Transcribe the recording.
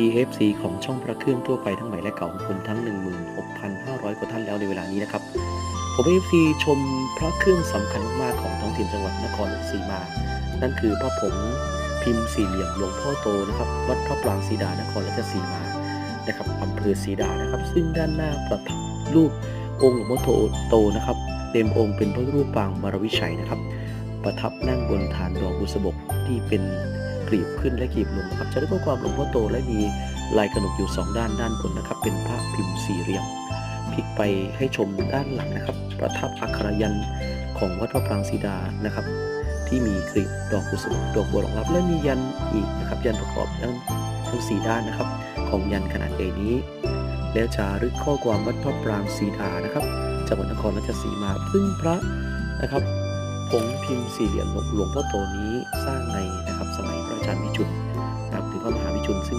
EFC ของช่องพระเครื่องทั่วไปทั้งใหม่และเก่าของผมทั้ง 16,500 กว่าท่านแล้วในเวลานี้นะครับ ผม EFC ชมพระเครื่องสำคัญมากๆของท้องถิ่นจังหวัดนครศรีมา นั่นคือพระผงพิมพ์สี่เหลี่ยมหลวงพ่อโตนะครับวัดพระปรางศรีดานครราชสีมานะครับอำเภอศรีดานะครับ ซึ่งด้านหน้าประทับรูปองค์หลวงพ่อโตโตนะครับเต็มองค์เป็นพระรูปปางมารวิชัยนะครับ ประทับนั่งบนฐานดอกบุษบกที่เป็น กลีบขึ้นและกลีบลงนะครับจะได้ข้อความหลวงพ่อโตและมีลายกระหนกอยู่สองด้านด้านบนนะครับ เป็นพระพิมพ์สี่เหลี่ยมพลิกไปให้ชมด้านหลังนะครับ ประทับอักขรยันของวัดพระปรางศีดานะครับ ที่มีกลีบดอกบุษบกดอกบัวรองรับ และมียันอีกนะครับ ยันประกอบทั้งทั้งสี่ด้านนะครับ ของยันขนาดใหญ่นี้ แล้วจารึกข้อความวัดพระปรางศีดานะครับจังหวัดนครราชสีมาซึ่งพระนะครับผงพิมพ์สี่เหลี่ยมหลวงพ่อโตนี้สร้างในนะ สมัยพระอาจารย์วิจุนนะครับหรือพระมหาวิจุนซึ่ง